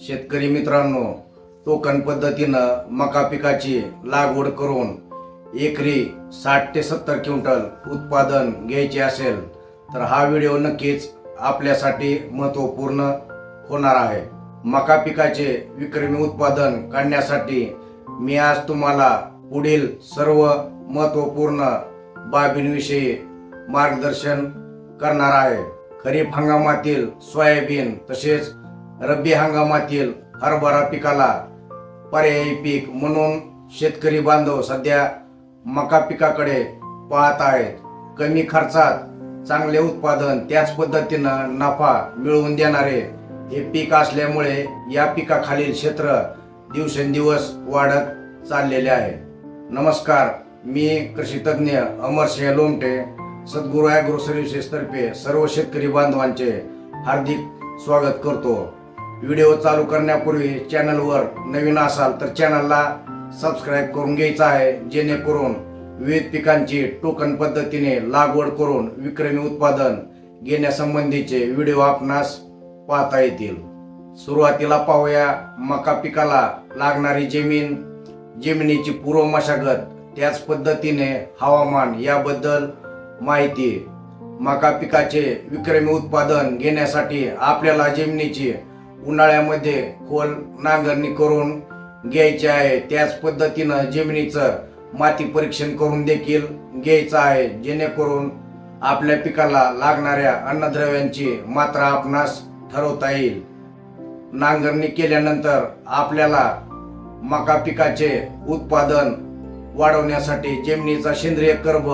शेतकरी मित्रांनो टोकन पद्धतीनं मका पिकाची लागवड करून एकरी साठ ते सत्तर क्विंटल उत्पादन घ्यायचे असेल तर हा व्हिडिओ नक्कीच आपल्यासाठी महत्त्वपूर्ण होणार आहे. मका पिकाचे विक्रमी उत्पादन काढण्यासाठी मी आज तुम्हाला पुढील सर्व महत्त्वपूर्ण बाबींविषयी मार्गदर्शन करणार आहे. खरीप हंगामातील सोयाबीन तसेच रब्बी हंगामातील हरभरा पिकाला पर्यायी पीक म्हणून शेतकरी बांधव सध्या मका पिकाकडे पाहत आहेत. कमी खर्चात चांगले उत्पादन त्याच पद्धतीनं नफा मिळवून देणारे हे पीक असल्यामुळे या पिकाखालील क्षेत्र दिवसेंदिवस वाढत चाललेले आहे. नमस्कार मी कृषीतज्ञ अमरसिंह लोमटे सद्गुरू ॲग्रो सर्व्हिसेस तर्फे सर्व शेतकरी बांधवांचे हार्दिक स्वागत करतो. व्हिडिओ चालू करण्यापूर्वी चॅनलवर नवीन असाल तर चॅनलला सबस्क्राईब करून घ्यायचं आहे जेणेकरून विविध पिकांची टोकन पद्धतीने लागवड करून विक्रमी उत्पादन घेण्यासंबंधीचे व्हिडिओ आपणास पाहता येतील. सुरुवातीला पाहूया मका पिकाला लागणारी जमीन. जमिनीची पूर्व मशागत त्याच पद्धतीने हवामान याबद्दल माहिती. मका पिकाचे विक्रमी उत्पादन घेण्यासाठी आपल्याला जमिनीची उन्हाळ्यामध्ये खोल नांगरणी करून घ्यायची आहे. त्याच पद्धतीनं जमिनीचं माती परीक्षण करून देखील घ्यायचं आहे. जेणेकरून आपल्या पिकाला लागणाऱ्या अन्नद्रव्यांची मात्रा आपणास ठरवता येईल. नांगरणी केल्यानंतर आपल्याला मका पिकाचे उत्पादन वाढवण्यासाठी जमिनीचा सेंद्रिय कर्ब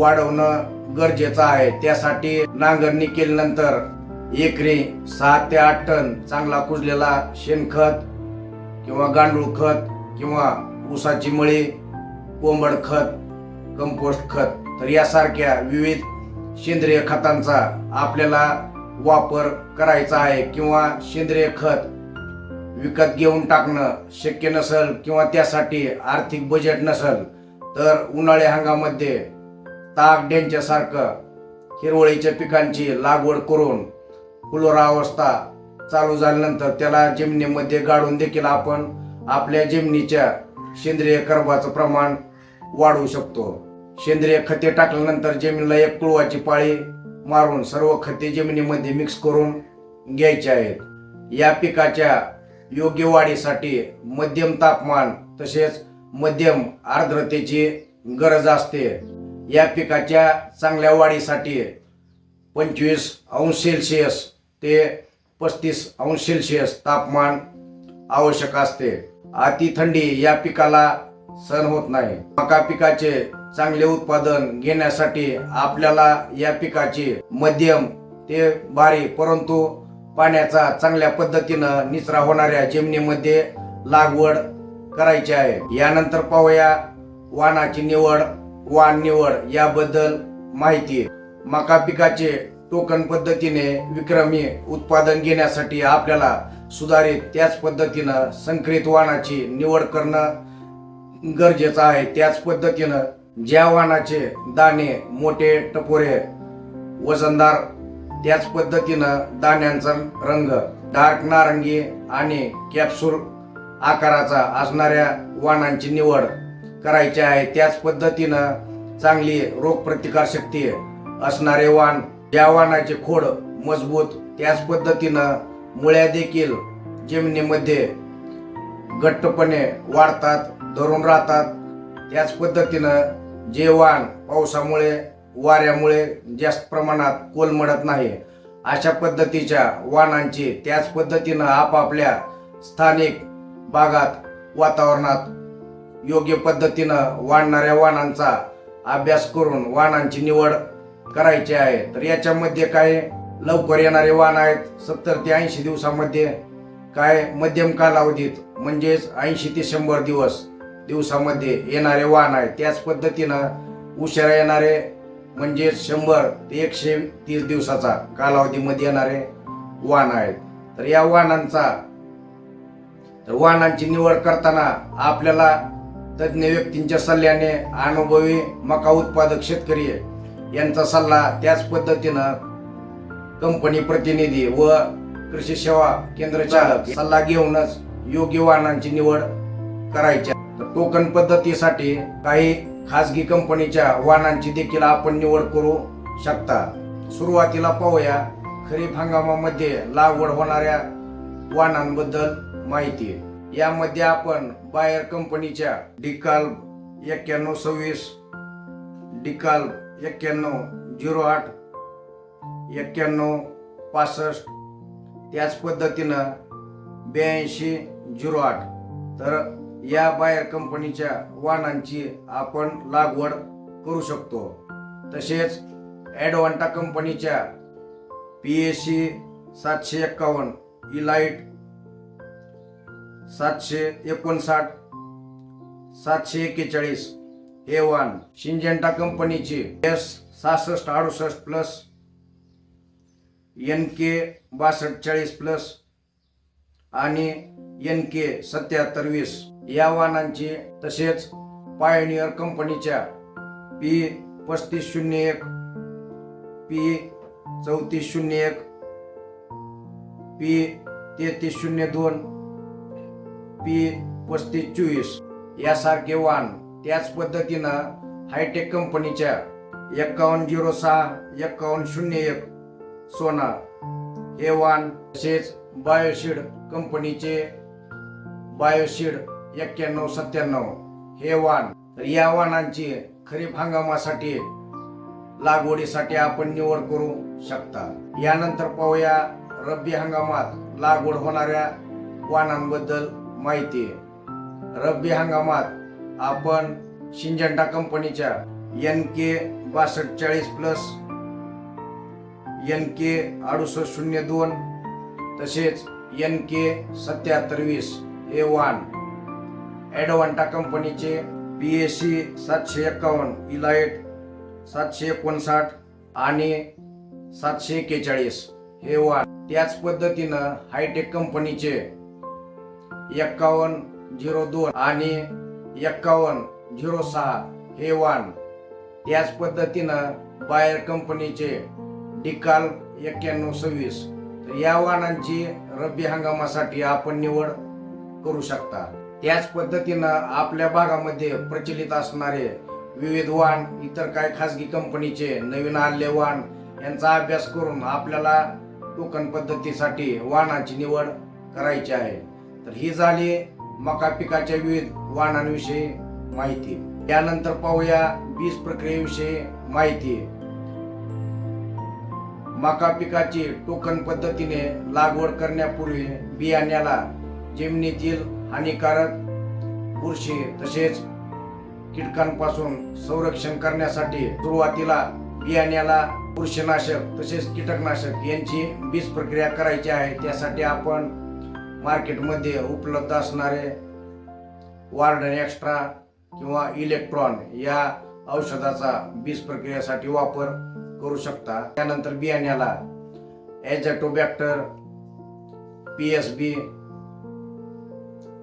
वाढवणं गरजेचं आहे. त्यासाठी नांगरणी केल्यानंतर एकरी सहा ते आठ टन चांगला कुजलेला शेणखत किंवा गांडूळ खत किंवा ऊसाची मळी कोंबड खत कंपोस्ट खत. तर यासारख्या विविध सेंद्रिय खतांचा आपल्याला वापर करायचा आहे किंवा सेंद्रिय खत विकत घेऊन टाकणं शक्य नसेल किंवा त्यासाठी आर्थिक बजेट नसेल तर उन्हाळी हंगामध्ये ताक डेंच्यासारखं हिरवळीच्या पिकांची लागवड करून फुलोरा चालू झाल्यानंतर त्याला जमिनीमध्ये गाडून देखील आपण आपल्या जमिनीच्या सेंद्रिय कर्बाचं प्रमाण वाढवू शकतो. सेंद्रिय खते टाकल्यानंतर जमिनीला एक कुळवाची पाळी मारून सर्व खते जमिनीमध्ये मिक्स करून घ्यायची आहेत. या पिकाच्या योग्य वाढीसाठी मध्यम तापमान तसेच मध्यम आर्द्रतेची गरज असते. या पिकाच्या चांगल्या वाढीसाठी पंचवीस अंश सेल्सिअस ते पस्तीस अंश सेल्सिअस तापमान आवश्यक असते. अति थंडी या पिकाला सहन होत नाही. मका पिकाचे चांगले उत्पादन घेण्यासाठी आपल्याला या पिकाची मध्यम ते भारी परंतु पाण्याचा चांगल्या पद्धतीनं निचरा होणाऱ्या जमिनीमध्ये लागवड करायची आहे. यानंतर पाहूया वाणाची निवड वाण निवड याबद्दल माहिती. मका पिकाचे टोकन पद्धतीने विक्रमी उत्पादन घेण्यासाठी आपल्याला सुधारित त्याच पद्धतीनं संकरित वाणाची निवड करणं गरजेचं आहे. त्याच पद्धतीनं ज्या वाणाचे दाणे मोठे टपोरे वजनदार त्याच पद्धतीनं दाण्यांचा रंग डार्क नारंगी आणि कॅप्सूल आकाराचा असणाऱ्या वाणांची निवड करायची आहे. त्याच पद्धतीनं चांगली रोगप्रतिकार शक्ती असणारे वाण ज्या वाणाचे खोड मजबूत. त्याच पद्धतीनं मुळ्या देखील जमिनीमध्ये घट्टपणे वाढतात धरून राहतात. त्याच पद्धतीनं जे वाण पावसामुळे वाऱ्यामुळे जास्त प्रमाणात कोलमडत नाही. अशा पद्धतीच्या वाणांची त्याच पद्धतीनं आपापल्या स्थानिक भागात वातावरणात योग्य पद्धतीनं वाढणाऱ्या वाणांचा अभ्यास करून वाणांची निवड करायचे आहे. तर याच्यामध्ये काय लवकर येणारे वाण आहेत. सत्तर ते ऐंशी दिवसामध्ये काय मध्यम कालावधीत म्हणजेच ऐंशी ते शंभर दिवस दिवसामध्ये येणारे वाण आहेत. त्याच पद्धतीनं उशिरा येणारे म्हणजे शंभर ते एकशे तीस दिवसाचा कालावधीमध्ये येणारे वाण आहेत. तर या वाहनांचा तर वाहनांची निवड करताना आपल्याला तज्ज्ञ व्यक्तींच्या सल्ल्याने अनुभवी मका उत्पादक शेतकरी यांचा सल्ला त्याच पद्धतीनं कंपनी प्रतिनिधी व कृषी सेवा केंद्र चालक सल्ला घेऊनच योग्य वाहनांची निवड करायची टोकन पद्धतीसाठी काही खासगी कंपनीच्या वाहनांची देखील आपण निवड करू शकता. सुरुवातीला पाहूया खरीप हंगामामध्ये लागवड होणाऱ्या वाहनांबद्दल माहिती. यामध्ये आपण बायर कंपनीच्या डिकाल एक्क्याण्णव सव्वीस डिकाल एक्क्याण्णव झिरो आठ एक्क्याण्णव पासष्ट त्याच पद्धतीनं ब्याऐंशी झिरो आठ. तर या बायर कंपनीच्या वाहनांची आपण लागवड करू शकतो. तसेच ॲडवांटा कंपनीच्या पी ए सी सातशे एक्कावन्न इलाईट सातशे एकोणसाठ सातशे एक्केचाळीस ए वन सिंजेंटा कंपनीची एस सहासष्ट अडुसष्ट प्लस एन के बासष्ट चाळीस प्लस आणि एन के सत्याहत्तर वीस. या वाहनांची तसेच पायोनियर कंपनीच्या पी पस्तीस शून्य एक पी चौतीस शून्य एक पी तेहतीस शून्य दोन पी पस्तीस चोवीस. यासारखे वाहन त्याच पद्धतीनं हायटेक कंपनीच्या एक्कावन्न झिरो सहा एक्कावन्न शून्य एक सोना हे वान तसेच बायोशीड कंपनीचे बायोशीड एक्क्याण्णव सत्त्याण्णव हे वान तर या वाहनांची खरीप हंगामासाठी लागवडीसाठी आपण निवड करू शकता. यानंतर पाहूया रब्बी हंगामात लागवड होणाऱ्या वाहनांबद्दल माहिती. रब्बी हंगामात आपण शिंजंटा कंपनीच्या एन के बासष्ट चाळीस प्लस एन के अडुसष्ट शून्य दोन तसेच एन के सत्याहत्तर वीस ए वन ॲडवांटा कंपनीचे पी ए सी सातशे एक्कावन्न इलाइट सातशे एकोणसाठ आणि सातशे एक्केचाळीस हे वन त्याच पद्धतीनं हायटेक कंपनीचे एक्कावन्न झिरो दोन आणि एक्कावन्न झिरो सहा हे वाहन त्याच पद्धतीनं बायर कंपनीचे डिकाल एक्क्याण्णव सव्वीस. तर या वाहनांची रब्बी हंगामासाठी आपण निवड करू शकता. त्याच पद्धतीनं आपल्या भागामध्ये प्रचलित असणारे विविध वाहन इतर काही खासगी कंपनीचे नवीन आलेले वाहन यांचा अभ्यास करून आपल्याला टोकन पद्धतीसाठी वाहनाची निवड करायची आहे. तर ही झाली मका पिकाच्या विविध वाहनांविषयी माहिती. त्यानंतर पाहूया बीज प्रक्रियेविषयी माहिती. मका पिकाची टोकन पद्धतीने लागवड करण्यापूर्वी बियाण्याला जमिनीतील हानिकारक बुरशी तसेच कीटकांपासून संरक्षण करण्यासाठी सुरुवातीला बियाण्याला बुरशीनाशक तसेच कीटकनाशक यांची बीज प्रक्रिया करायची आहे. त्यासाठी आपण मार्केटमध्ये उपलब्ध असणारे वार्डन एक्स्ट्रा किंवा इलेक्ट्रॉन या औषधाचा बीज प्रक्रियेसाठी वापर करू शकता. त्यानंतर बियाण्याला एजॅटोबॅक्टर पी एस बी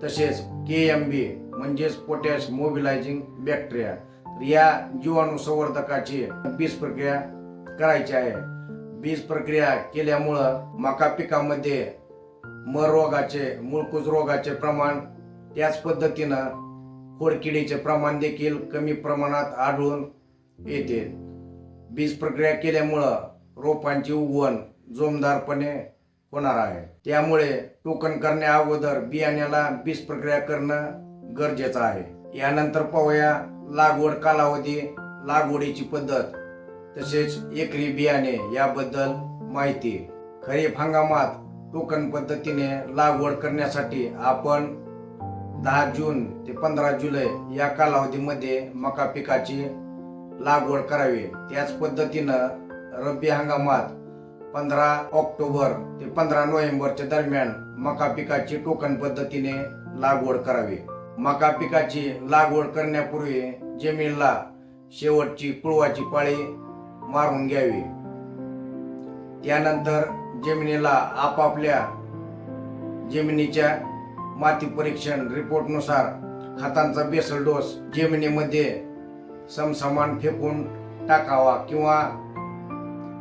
तसेच के एम बी म्हणजेच पोटॅश मोबिलायझिंग बॅक्टेरिया. या जीवाणू संवर्धकाची बीज प्रक्रिया करायची आहे. बीज प्रक्रिया केल्यामुळं मका पिकामध्ये मर रोगाचे रोगाचे प्रमाण त्याच पद्धतीनं खोडकिडीचे प्रमाण देखील कमी प्रमाणात आढळून येते. बीज प्रक्रिया केल्यामुळं रोपांची उगवण जोमदारपणे होणार आहे. त्यामुळे टोकन करण्या अगोदर बियाण्याला बीज प्रक्रिया करणं गरजेचं आहे. यानंतर पाहूया लागवड कालावधी लागवडीची पद्धत तसेच एकरी बियाणे याबद्दल माहिती. खरीप हंगामात टोकन पद्धतीने लागवड करण्यासाठी आपण दहा जून ते पंधरा जुलै या कालावधीमध्ये मका पिकाची लागवड करावी. त्याच पद्धतीनं रब्बी हंगामात पंधरा ऑक्टोबर ते पंधरा नोव्हेंबरच्या दरम्यान मका पिकाची टोकन पद्धतीने लागवड करावी. मका पिकाची लागवड करण्यापूर्वी जमिनीला शेवटची कुळवाची पाळी मारून घ्यावी. त्यानंतर जमिनीला आपापल्या जमिनीच्या माती परीक्षण रिपोर्टनुसार खतांचा बेसल डोस जमिनीमध्ये समसमान फेकून टाकावा किंवा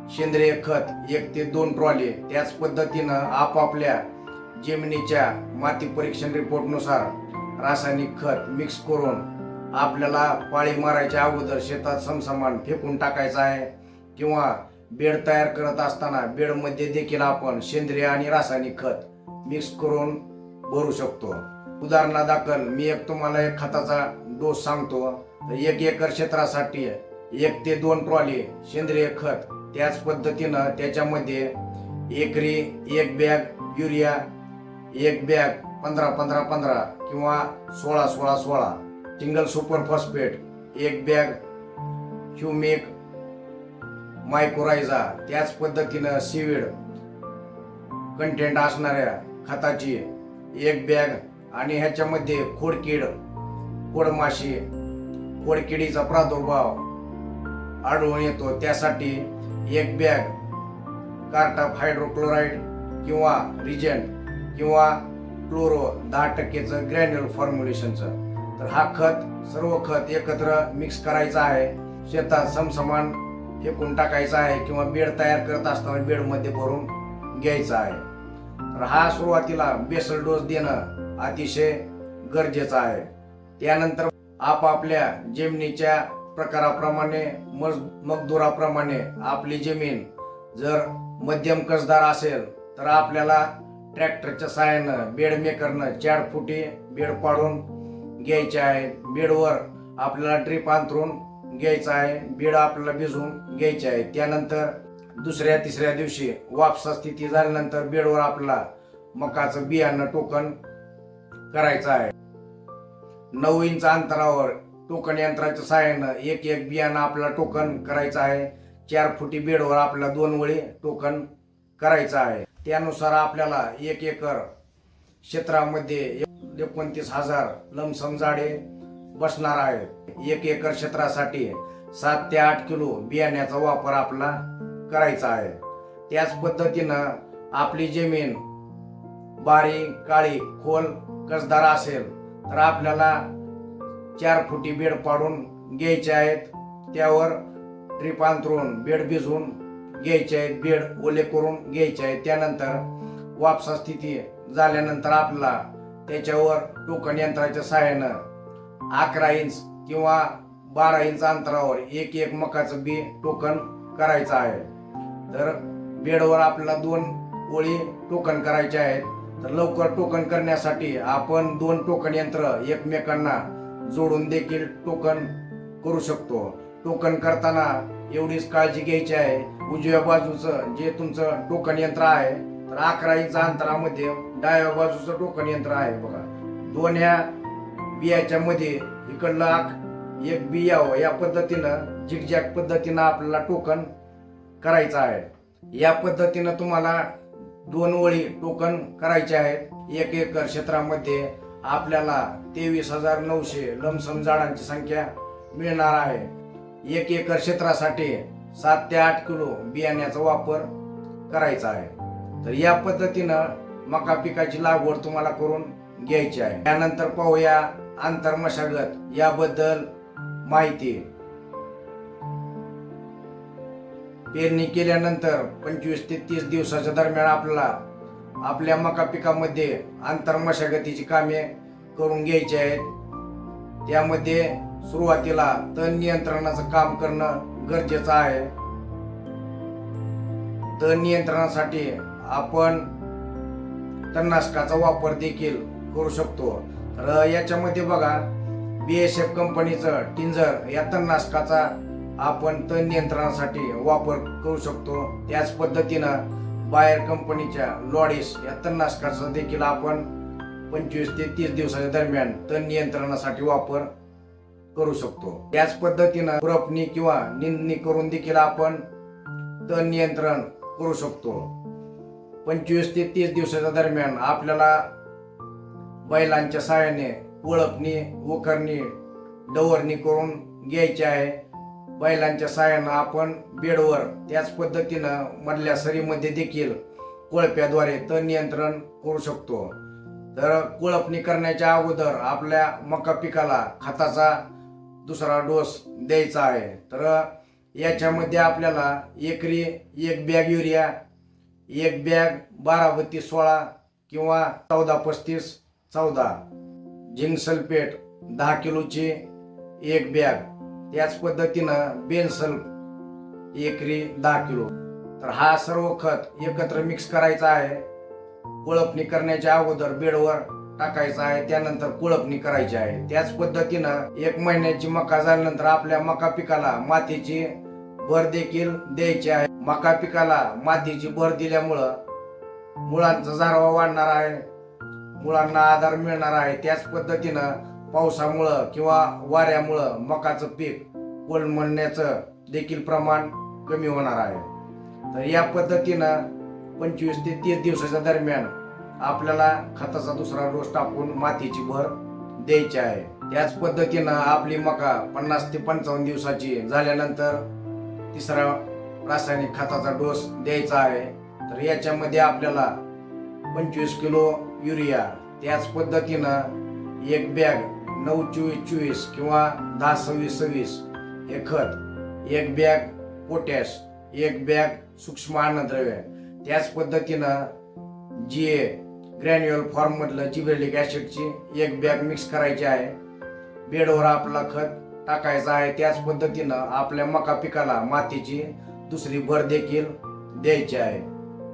सेंद्रिय खत एक ते दोन ट्रॉली त्याच पद्धतीनं आपापल्या जमिनीच्या माती परीक्षण रिपोर्टनुसार रासायनिक खत मिक्स करून आपल्याला पाळी मारायच्या अगोदर शेतात समसमान फेकून टाकायचं आहे किंवा बेड तयार करत असताना बेडमध्ये देखील आपण सेंद्रिय आणि रासायनिक खत मिक्स करून भरू शकतो. उदाहरणादाखल मी एक तुम्हाला एक खताचा डोस सांगतो. तर एक एकर क्षेत्रासाठी एक ते दोन ट्रॉली सेंद्रिय खत त्याच पद्धतीनं त्याच्यामध्ये एकरी एक बॅग युरिया एक बॅग पंधरा पंधरा पंधरा किंवा सोळा सोळा सोळा सिंगल सुपर फॉस्फेट एक बॅग ह्युमिक मायकोरायझा त्याच पद्धतीनं सिविड कंटेंट असणाऱ्या खताची एक बॅग आणि ह्याच्यामध्ये खोडकीड खोडमाशी खोडकिडीचा प्रादुर्भाव आढळून येतो. त्यासाठी एक बॅग कार्टाफ हायड्रोक्लोराईड किंवा रिजन किंवा क्लोरो दहा टक्केचं ग्रॅन्युल फॉर्म्युलेशनचं तर हा खत सर्व खत एकत्र मिक्स करायचं आहे. शेतात समसमान फेकून टाकायचा आहे किंवा बेड तयार करत असताना बेडमध्ये भरून घ्यायचा आहे? तर हा सुरुवातीला बेसल डोस देणं अतिशय गरजेचं आहे. त्यानंतर आपापल्या जमिनीच्या प्रकाराप्रमाणे मज मजदुराप्रमाणे आपली जमीन जर मध्यम कसदार असेल तर आपल्याला ट्रॅक्टरच्या साहाय्यानं बेड मेकरनं चार फुटी बेड पाडून घ्यायचे आहे बेडवर आपल्याला ड्रीप अंतरून घ्यायचं आहे बेड आपल्याला भिजवून घ्यायचे आहे त्यानंतर दुसऱ्या तिसऱ्या दिवशी वापसा स्थिती झाल्यानंतर बेडवर आपला मकाचं बियाणं टोकन करायचं आहे. नऊ इंच अंतरावर टोकन यंत्राच्या सहाय्यानं एक एक बियाणं आपल्याला टोकन करायचं आहे. चार फुटी बेडवर आपला दोन वेळी टोकन करायचं आहे. त्यानुसार आपल्याला एक एकर क्षेत्रामध्ये एकोणतीस हजार लमसम झाडे बसणार आहेत. एक एकर क्षेत्रासाठी सात ते आठ किलो बियाण्याचा वापर आपला करायचा आहे. त्याच पद्धतीनं आपली जमीन बारीक काळी खोल कसदार असेल तर आपल्याला चार फुटी बेड पाडून घ्यायचे आहेत. त्यावर ड्रीप अंतरून बेड भिजवून घ्यायचे आहेत. बेड ओले करून घ्यायचे आहेत. त्यानंतर वापसा स्थिती झाल्यानंतर आपला त्याच्यावर टोकन यंत्राच्या सहाय्यानं अकरा इंच किंवा बारा इंच अंतरावर एक एक मकाचं बी टोकन करायचं आहे. तर बेडवर आपल्याला दोन ओळी टोकन करायचे आहेत. तर लवकर टोकन करण्यासाठी आपण दोन टोकन यंत्र एकमेकांना जोडून देखील टोकन करू शकतो. टोकन करताना एवढीच काळजी घ्यायची आहे. उजव्या बाजूचं जे तुमचं टोकन यंत्र आहे तर अकरा इंच अंतरामध्ये डाव्या बाजूचं टोकन यंत्र आहे बघा. दोन ह्या बियाच्या मध्ये इकडलं आक- एक बियावं या पद्धतीनं झिकझॅक पद्धतीनं आपल्याला टोकन करायचं आहे. या पद्धतीनं तुम्हाला दोन ओळी टोकन करायचे आहेत. एक एकर क्षेत्रामध्ये आपल्याला तेवीस हजार नऊशे लमसम झाडांची संख्या मिळणार आहे. एक एकर क्षेत्रासाठी सात ते आठ किलो बियाण्याचा वापर करायचा आहे. तर या पद्धतीनं मका पिकाची लागवड तुम्हाला करून घ्यायची आहे. त्यानंतर पाहूया आंतर मशागत याबद्दल माहिती. पेरणी केल्यानंतर पंचवीस ते तीस दिवसाच्या दरम्यान आपल्याला आपल्या मका पिकामध्ये आंतर मशागतीची कामे करून घ्यायची आहेत. त्यामध्ये सुरुवातीला तण नियंत्रणाचं काम करणं गरजेचं आहे. तण नियंत्रणासाठी आपण तणनाशकाचा वापर देखील करू शकतो. तर याच्यामध्ये बघा बी एस एफ कंपनीचं टिंजर या तणनाशकाचा आपण तण नियंत्रणासाठी वापर करू शकतो. त्याच पद्धतीनं बायर कंपनीच्या लॉडिस या तणनाशकाचा देखील आपण पंचवीस ते तीस दिवसाच्या दरम्यान तण नियंत्रणासाठी वापर करू शकतो. त्याच पद्धतीनं खुरपणी किंवा निंदणी करून देखील आपण तण नियंत्रण करू शकतो. पंचवीस ते तीस दिवसाच्या दरम्यान आपल्याला बैलांच्या सहाय्याने ओळखणी वखरणी डवरणी करून घ्यायची आहे. बैलांच्या सहाय्यानं आपण बेडवर त्याच पद्धतीनं मधल्या सरीमध्ये देखील कोळप्याद्वारे तण नियंत्रण करू शकतो. तर कोळपणी करण्याच्या अगोदर आपल्या मका पिकाला खताचा दुसरा डोस द्यायचा आहे. तर याच्यामध्ये आपल्याला एकरी एक बॅग युरिया एक बॅग बारा बत्तीस सोळा किंवा चौदा पस्तीस चौदा. झिंक सल्फेट दहा किलोची एक बॅग. त्याच पद्धतीनं बेनसल्फ एकरी दहा किलो. तर हा सर्व खत एकत्र मिक्स करायचा आहे. कोळपणी करण्याच्या अगोदर बेडवर टाकायचा आहे. त्यानंतर कोळपणी करायची आहे. त्याच पद्धतीनं एक महिन्याची मका झाल्यानंतर आपल्या मका पिकाला मातीची भर देखील द्यायची आहे. मका पिकाला मातीची भर दिल्यामुळं मुळांचा जारवा वाढणार आहे. मुळांना आधार मिळणार आहे. त्याच पद्धतीनं पावसामुळं किंवा वाऱ्यामुळं मकाचं पीक कोलमडण्याचं देखील प्रमाण कमी होणार आहे. तर या पद्धतीनं पंचवीस ते तीस दिवसाच्या दरम्यान आपल्याला खताचा दुसरा डोस टाकून मातीची भर द्यायची आहे. त्याच पद्धतीनं आपली मका पन्नास ते पंचावन्न दिवसाची झाल्यानंतर तिसरा रासायनिक खताचा डोस द्यायचा आहे. तर याच्यामध्ये आपल्याला पंचवीस किलो युरिया. त्याच पद्धतीनं एक बॅग नऊ चोवीस चोवीस किंवा दहा सव्वीस सव्वीस हे खत एक बॅग पोटॅश एक बॅग सूक्ष्म अन्नद्रव्य त्याच पद्धतीनं जी ए ग्रॅन्युअल फॉर्ममधलं जिब्रेलिक ॲसिडची एक बॅग मिक्स करायची आहे. बेडवर आपला खत टाकायचा आहे. त्याच पद्धतीनं आपल्या मका पिकाला मातीची दुसरी भर देखील द्यायची आहे.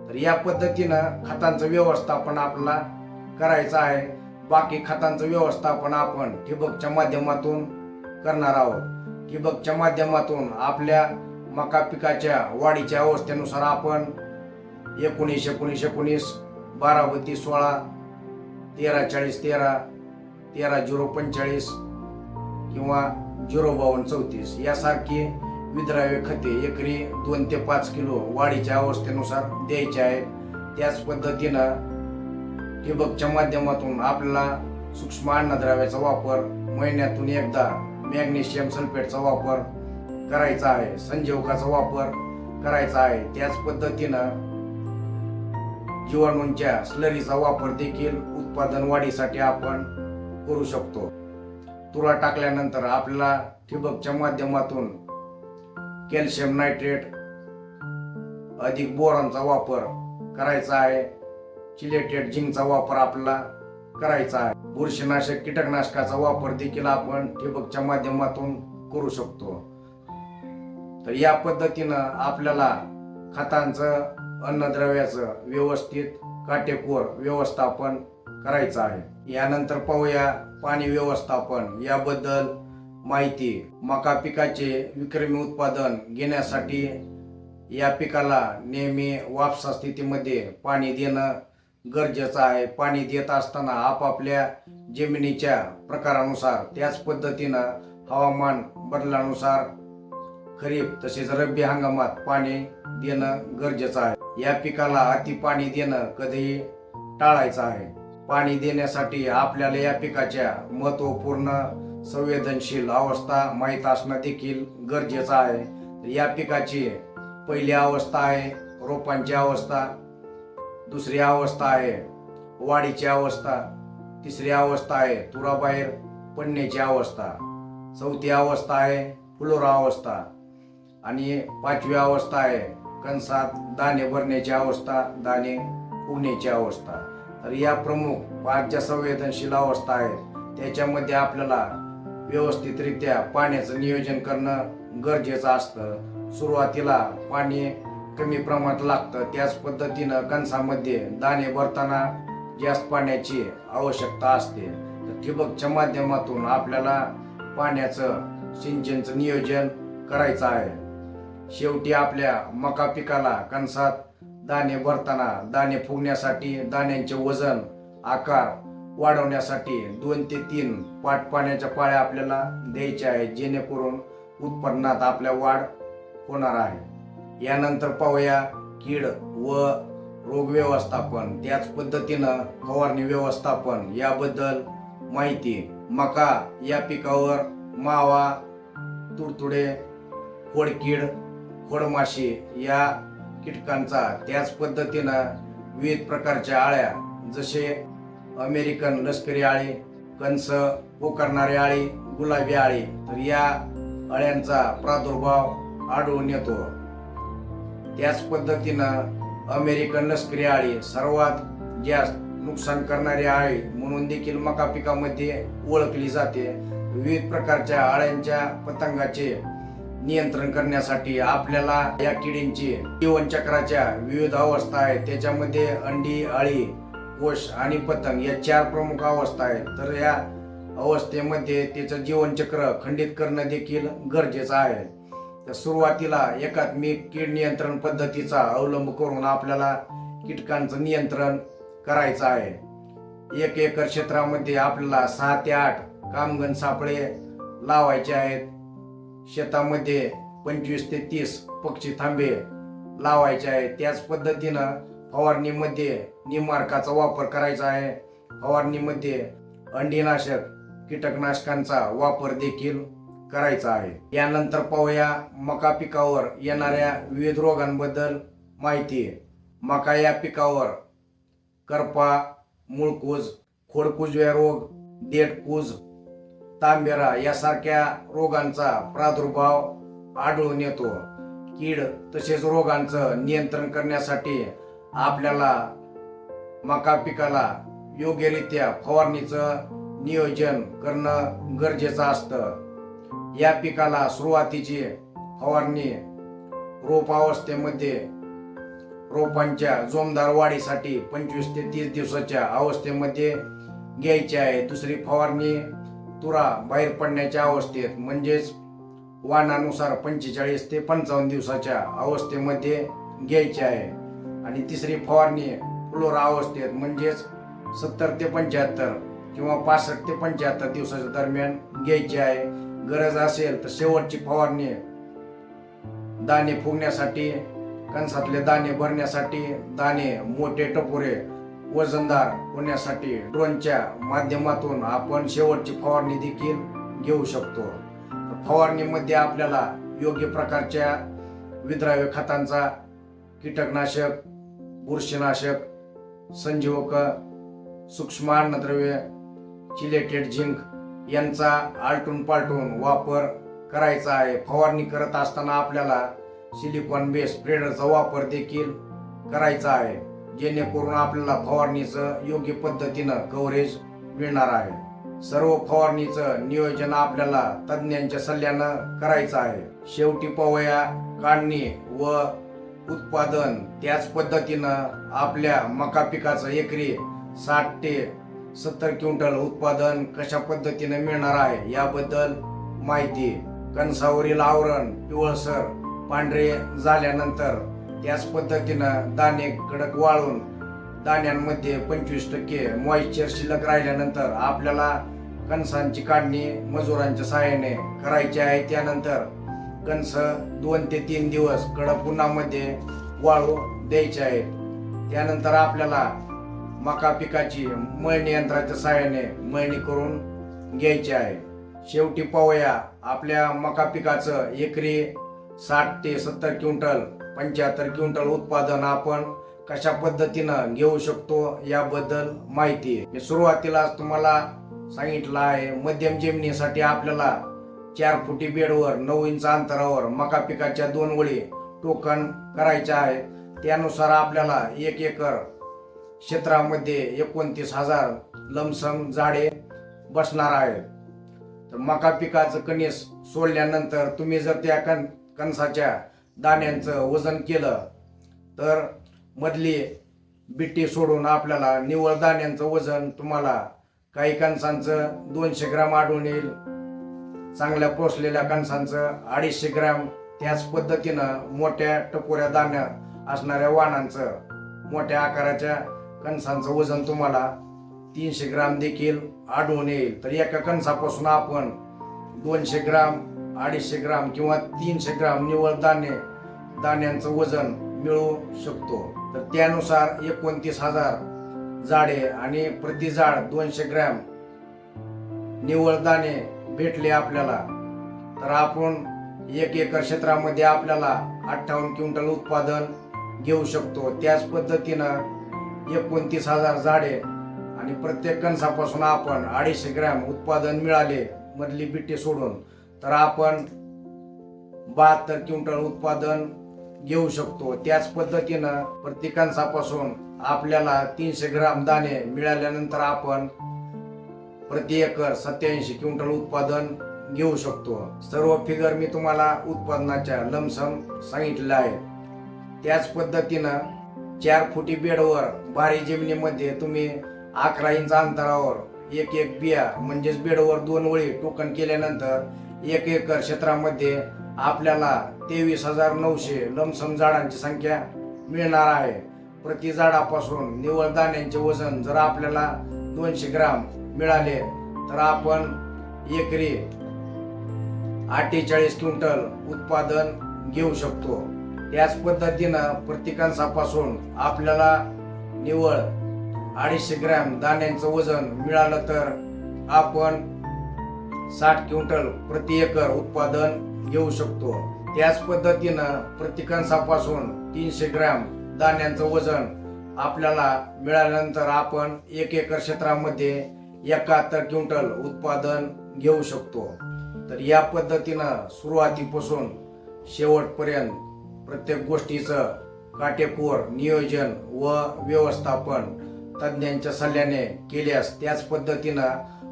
तर या पद्धतीनं खतांचं व्यवस्थापन आपल्याला करायचं आहे. बाकी खतांचं व्यवस्थापन आपण ठिबकच्या माध्यमातून करणार आहोत. ठिबकच्या माध्यमातून आपल्या मका पिकाच्या वाढीच्या अवस्थेनुसार आपण एकोणीस एकोणीस एकोणीस बारा बत्तीस सोळा तेरा चाळीस तेरा तेरा झिरो पंचेचाळीस किंवा झिरो बावन्न चौतीस यासारखी विद्राव्य खते एकरी दोन ते पाच किलो वाढीच्या अवस्थेनुसार द्यायचे आहेत. त्याच पद्धतीनं ठिबकच्या माध्यमातून आपल्याला सूक्ष्म अन्नद्रव्याचा वापर महिन्यातून एकदा मॅग्नेशियम सल्फेटचा वापर करायचा आहे संजीवकाचा वापर करायचा आहे. त्याच पद्धतीनं जीवाणूंच्या स्लरीचा वापर देखील उत्पादन वाढीसाठी आपण करू शकतो. तुरा टाकल्यानंतर आपल्याला ठिबकच्या माध्यमातून कॅल्शियम नायट्रेट अधिक बोरांचा वापर करायचा आहे. चिलेटेड झिंकचा वापर आपल्याला करायचा आहे. बुरशीनाशक कीटकनाशकाचा वापर देखील आपण ठिबकच्या माध्यमातून करू शकतो. तर या पद्धतीनं आपल्याला खतांचं अन्नद्रव्याचं व्यवस्थित काटेकोर व्यवस्थापन करायचं आहे. यानंतर पाहूया पाणी व्यवस्थापन. याबद्दल माहिती. मका पिकाचे विक्रमी उत्पादन घेण्यासाठी या पिकाला नेहमी वापसा स्थितीमध्ये पाणी देणं गरजेचं आहे. पाणी देत असताना आपापल्या जमिनीच्या प्रकारानुसार त्याच पद्धतीनं हवामान बदलानुसार खरीप तसेच रब्बी हंगामात पाणी देणं गरजेचं आहे. या पिकाला अति पाणी देणं कधीही टाळायचं आहे. पाणी देण्यासाठी आपल्याला या पिकाच्या महत्त्वपूर्ण संवेदनशील अवस्था माहीत असणं देखील गरजेचं आहे. या पिकाची पहिली अवस्था आहे रोपांची अवस्था दुसरी अवस्था आहे वाढीची अवस्था तिसरी अवस्था आहे तुराबाहेर पडण्याची अवस्था चौथी अवस्था आहे फुलोरा अवस्था आणि पाचवी अवस्था आहे कणसात दाणे भरण्याची अवस्था दाणे फुगण्याची अवस्था. तर या प्रमुख पाच ज्या संवेदनशील अवस्था आहेत त्याच्यामध्ये आपल्याला व्यवस्थितरित्या पाण्याचं नियोजन करणं गरजेचं असतं. सुरुवातीला पाणी कमी प्रमाणात लागतं. त्याच पद्धतीनं कणसामध्ये दाणे भरताना जास्त पाण्याची आवश्यकता असते. तर ठिबकच्या माध्यमातून आपल्याला पाण्याचं सिंचनचं नियोजन करायचं आहे. शेवटी आपल्या मका पिकाला कणसात दाणे भरताना दाणे फुगण्यासाठी दाण्यांचे वजन आकार वाढवण्यासाठी दोन ते तीन पाट पाण्याच्या पाळ्या आपल्याला द्यायच्या आहेत जेणेकरून उत्पन्नात आपल्या वाढ होणार आहे. यानंतर पाहूया कीड व रोग व्यवस्थापन. त्याच पद्धतीनं फवारणी व्यवस्थापन. याबद्दल माहिती. मका या पिकावर मावा तुडतुडे खोडकीड खोडमाशी या कीटकांचा त्याच पद्धतीनं विविध प्रकारच्या आळ्या जसे अमेरिकन लष्करी आळी कंस पोकरणारी आळी गुलाबी आळी तर या अळ्यांचा प्रादुर्भाव आढळून येतो. त्याच पद्धतीनं अमेरिकन लष्करी आळी सर्वात जास्त नुकसान करणारी आळी म्हणून देखील मका पिकामध्ये ओळखली जाते. विविध प्रकारच्या आळ्यांच्या पतंगाचे नियंत्रण करण्यासाठी आपल्याला या किडींची जीवनचक्राच्या विविध अवस्था आहेत. त्याच्यामध्ये अंडी आळी कोश आणि पतंग या चार प्रमुख अवस्था आहेत. तर या अवस्थेमध्ये त्याचं जीवनचक्र खंडित करणं देखील गरजेचं आहे. तर सुरुवातीला एकात्मिक कीड नियंत्रण पद्धतीचा अवलंब करून आपल्याला कीटकांचं नियंत्रण करायचं आहे. एक एकर क्षेत्रामध्ये आपल्याला सहा ते आठ कामगण सापळे लावायचे आहेत. शेतामध्ये पंचवीस ते तीस पक्षी थांबे लावायचे आहेत. त्याच पद्धतीनं फवारणीमध्ये निमार्काचा वापर करायचा आहे. फवारणीमध्ये अंडीनाशक कीटकनाशकांचा वापर देखील करायचा आहे. यानंतर पाहूया मका पिकावर येणाऱ्या विविध रोगांबद्दल माहिती. मका या पिकावर करपा मुळकूज खोडकुजव्या रोग देठकूज तांबेरा यासारख्या रोगांचा प्रादुर्भाव आढळून येतो. कीड तसेच रोगांचं नियंत्रण करण्यासाठी आपल्याला मका पिकाला योग्यरित्या फवारणीचं नियोजन करणं गरजेचं असतं. या पिकाला सुरुवातीची फवारणी रोपावस्थेमध्ये रोपांच्या जोमदार वाढीसाठी पंचवीस ते तीस दिवसाच्या अवस्थेमध्ये घ्यायची आहे. दुसरी फवारणी तुरा बाहेर पडण्याच्या अवस्थेत म्हणजेच वाणानुसार पंचेचाळीस ते पंचावन्न दिवसाच्या अवस्थेमध्ये घ्यायची आहे. आणि तिसरी फवारणी फ्लोरा अवस्थेत म्हणजेच सत्तर ते पंच्याहत्तर किंवा पासष्ट ते पंच्याहत्तर दिवसाच्या दरम्यान घ्यायची आहे. गरज असेल तर शेवटची फवारणी दाणे फुगण्यासाठी कणसातले दाणे भरण्यासाठी दाणे मोठे टपोरे वजनदार होण्यासाठी ड्रोनच्या माध्यमातून आपण शेवटची फवारणी देखील घेऊ शकतो. फवारणीमध्ये आपल्याला योग्य प्रकारच्या विद्राव्य खतांचा कीटकनाशक बुरशीनाशक संजीवक सूक्ष्म अन्नद्रव्य चिलेटेड झिंक यांचा आलटून पालटून वापर करायचा आहे. फवारणी करत असताना आपल्याला सिलिकॉन बेस स्प्रेडरचा वापर देखील करायचा आहे जेणेकरून आपल्याला फवारणीचं योग्य पद्धतीनं कव्हरेज मिळणार आहे. सर्व फवारणीचं नियोजन आपल्याला तज्ज्ञांच्या सल्ल्यानं करायचं आहे. शेवटी पवया काढणी व उत्पादन त्याच पद्धतीनं आपल्या मका पिकाचं एकरी साठ ते सत्तर क्विंटल उत्पादन कशा पद्धतीने मिळणार आहे याबद्दल माहिती कणसावरील आवरण पिवळसर पांढरे झाल्यानंतर त्याच पद्धतीनं दाणे कडक वाळून दाण्यांमध्ये पंचवीस टक्के मॉइश्चर शिल्लक राहिल्यानंतर आपल्याला कणसांची काढणी मजुरांच्या सहाय्याने करायची आहे. त्यानंतर कणस दोन ते तीन दिवस कडक उन्हामध्ये वाळू द्यायचे आहेत. त्यानंतर आपल्याला मका पिकाची मळणी यंत्राच्या सहाय्याने मळणी करून घ्यायची आहे. शेवटी पाहूया आपल्या मका पिकाचं एकरी साठ ते सत्तर क्विंटल पंच्याहत्तर क्विंटल उत्पादन आपण कशा पद्धतीनं घेऊ शकतो याबद्दल माहिती मी सुरुवातीलाच तुम्हाला सांगितलं आहे मध्यम जमिनीसाठी आपल्याला चार फुटी बेडवर नऊ इंच अंतरावर मका पिकाच्या दोन ओळी टोकन करायच्या आहेत त्यानुसार आपल्याला एक एकर क्षेत्रामध्ये एकोणतीस हजार लमसम झाडे बसणार आहेत. तर मका पिकाचं कणीस सोडल्यानंतर तुम्ही जर त्या कण कणसाच्या दाण्यांचं वजन केलं तर मधली बिट्टी सोडून आपल्याला निवळ दाण्यांचं वजन तुम्हाला काही कणसांचं दोनशे ग्राम आढळून येईल. चांगल्या पोसलेल्या कणसांचं अडीचशे ग्राम त्याच पद्धतीनं मोठ्या टपोऱ्या दाण्या असणाऱ्या वाणांचं मोठ्या आकाराच्या कणसांचं वजन तुम्हाला तीनशे ग्राम देखील आढळून येईल. तर एका कणसापासून आपण दोनशे ग्राम अडीचशे ग्राम किंवा तीनशे ग्राम निवळ दाणे दाण्यांचं वजन मिळवू शकतो. तर त्यानुसार एकोणतीस हजार जाडे आणि प्रति जाड दोनशे ग्रॅम निवळ दाणे भेटले आपल्याला तर आपण एक एकर क्षेत्रामध्ये आपल्याला अठ्ठावन्न क्विंटल उत्पादन घेऊ शकतो. त्याच पद्धतीनं एकोणतीस हजार झाडे आणि प्रत्येक कणसापासून आपण अडीचशे ग्रॅम उत्पादन मिळाले मधली बिट्टी सोडून तर आपण बहात्तर क्विंटल उत्पादन घेऊ शकतो. त्याच पद्धतीनं प्रत्येकांसापासून आपल्याला तीनशे ग्राम दाणे मिळाल्यानंतर आपण प्रति एकर सत्याऐंशी क्विंटल उत्पादन घेऊ शकतो. सर्व फिगर मी तुम्हाला उत्पादनाच्या लमसम सांगितलेलं आहे. त्याच पद्धतीनं चार फुटी बेडवर भारी जमिनीमध्ये तुम्ही अकरा इंच अंतरावर एक एक बिया म्हणजेच बेडवर दोन वळी टोकन केल्यानंतर एक एकर क्षेत्रामध्ये आपल्याला तेवीस हजार नऊशे लमसम झाडांची संख्या मिळणार आहे. प्रति झाडापासून निवळ दाण्यांचे वजन जर आपल्याला दोनशे ग्राम मिळाले तर आपण एकरी अठ्ठेचाळीस क्विंटल उत्पादन घेऊ शकतो. त्याच पद्धतीनं प्रतिकांसापासून आपल्याला निवळ अडीचशे ग्रॅम दाण्यांचं वजन मिळालं तर आपण साठ क्विंटल प्रति एकर उत्पादन घेऊ शकतो. त्याच पद्धतीनं प्रतिकांसापासून तीनशे ग्रॅम धान्यांचं वजन आपल्याला मिळाल्यानंतर आपण एक एकर क्षेत्रामध्ये एकाहत्तर क्विंटल उत्पादन घेऊ शकतो. तर या पद्धतीनं सुरुवातीपासून शेवटपर्यंत प्रत्येक गोष्टीचं काटेकोर नियोजन व व्यवस्थापन तज्ज्ञांच्या सल्ल्याने केल्यास त्याच पद्धतीनं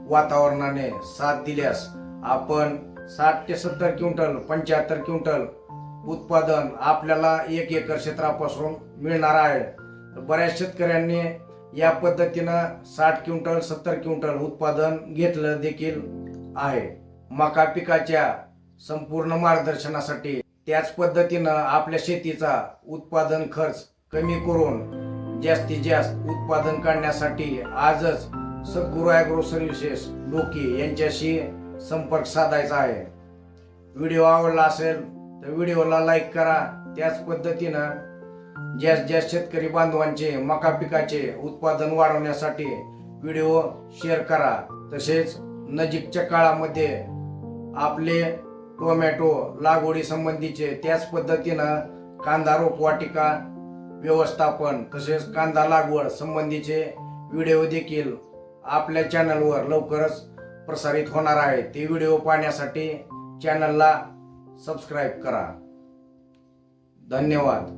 वातावरणाने साथ दिल्यास आपण साठ ते सत्तर क्विंटल पंच्याहत्तर क्विंटल उत्पादन आपल्याला एक एकर क्षेत्रापासून मिळणार आहे. तर बऱ्याच शेतकऱ्यांनी या पद्धतीनं साठ क्विंटल सत्तर क्विंटल उत्पादन घेतलं देखील आहे. मका पिकाच्या संपूर्ण मार्गदर्शनासाठी त्याच पद्धतीनं आपल्या शेतीचा उत्पादन खर्च कमी करून जास्तीत जास्त उत्पादन काढण्यासाठी आजच सद्गुरू ॲग्रो सर्व्हिसेस डोकी यांच्याशी संपर्क साधायचा आहे. व्हिडिओ आवडला असेल तर व्हिडिओला लाईक करा. त्याच पद्धतीनं ज्या ज्या शेतकरी बांधवांचे मका पिकाचे उत्पादन वाढवण्यासाठी व्हिडिओ शेअर करा. तसेच नजीकच्या काळामध्ये आपले टोमॅटो लागवडी संबंधीचे त्याच पद्धतीनं कांदा रोपवाटिका व्यवस्थापन तसेच कांदा लागवड संबंधीचे व्हिडिओ देखील आपल्या चॅनलवर लवकरच प्रसारित होणार आहे. ते व्हिडिओ पाहण्यासाठी चॅनलला सबस्क्राईब करा. धन्यवाद.